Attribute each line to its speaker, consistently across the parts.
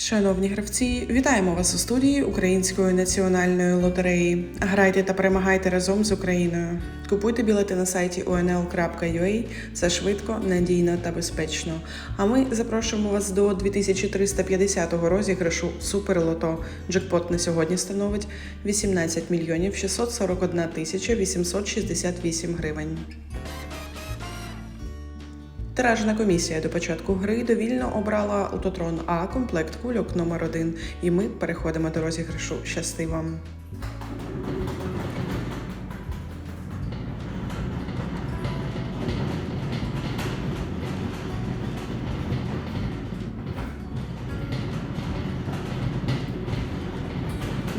Speaker 1: Шановні гравці, вітаємо вас у студії Української національної лотереї. Грайте та перемагайте разом з Україною. Купуйте білети на сайті onl.ua. Це швидко, надійно та безпечно. А ми запрошуємо вас до 2350-го розіграшу Суперлото. Джекпот на сьогодні становить 18 мільйонів 641 тисяча 868 гривень. Тиражна комісія до початку гри довільно обрала Лототрон А комплект кульок номер 1 І ми переходимо до розіграшу. Щасти вам!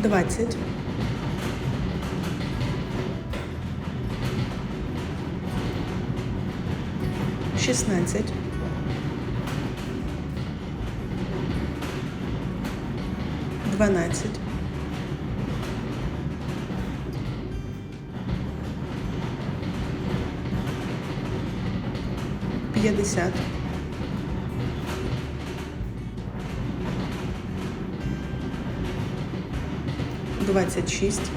Speaker 1: Двадцять. Шістнадцять. Дванадцять. П'ятдесят. Двадцять шість.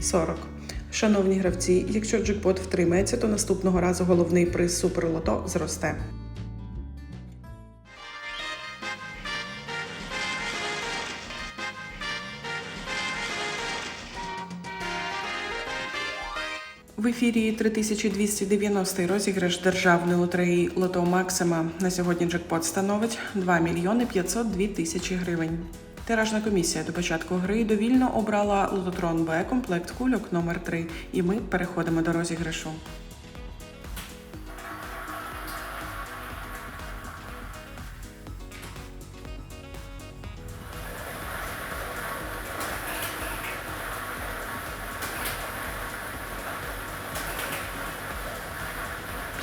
Speaker 1: Сорок. Шановні гравці, якщо джекпот втримається, то наступного разу головний приз суперлото зросте. В ефірі 3290 розіграш державної лотереї Лото Максима. На сьогодні джекпот становить 2 мільйони 502 тисячі гривень. Тиражна комісія до початку гри довільно обрала Лототрон Б комплект кульок номер 3 І ми переходимо до розіграшу.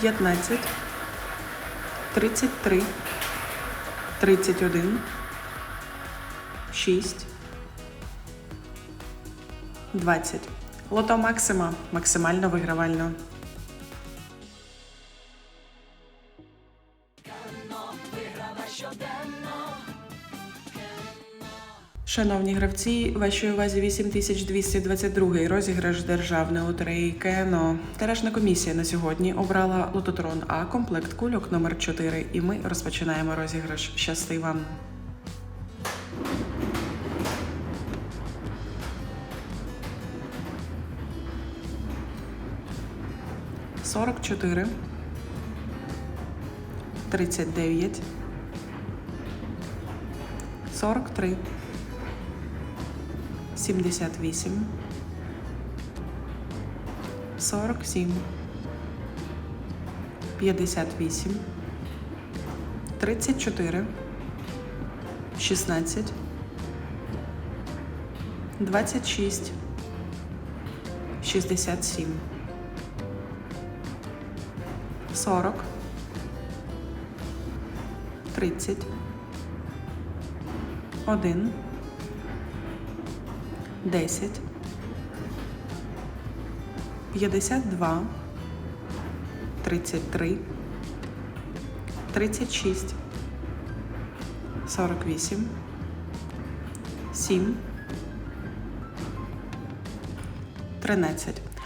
Speaker 1: П'ятнадцять, тридцять три, тридцять один, шість, двадцять. Лото Максима максимально вигравально. Шановні гравці, вашій увазі 8222 розіграш державної лотереї КНО. Терешна комісія на сьогодні обрала Лототрон А комплект кульок номер 4 І ми розпочинаємо розіграш. Щасти вам! Сорок чотири, тридцять дев'ять, сорок три. 78 47 58 34 16 26 67 40 30 1 10, 52, 33, 36, 48, 7, 13.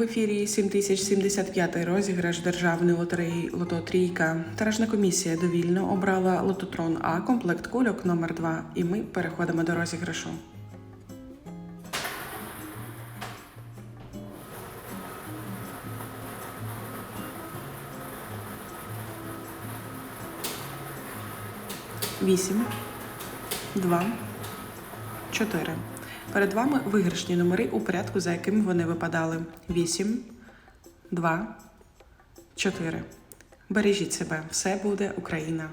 Speaker 1: В ефірі 7075 розіграш державної лотереї Лото Трійка. Тиражна комісія довільно обрала Лототрон А комплект кульок номер 2 І ми переходимо до розіграшу. Вісім, два, чотири. Перед вами виграшні номери у порядку, за яким вони випадали: 8, 2, 4. Бережіть себе, все буде Україна.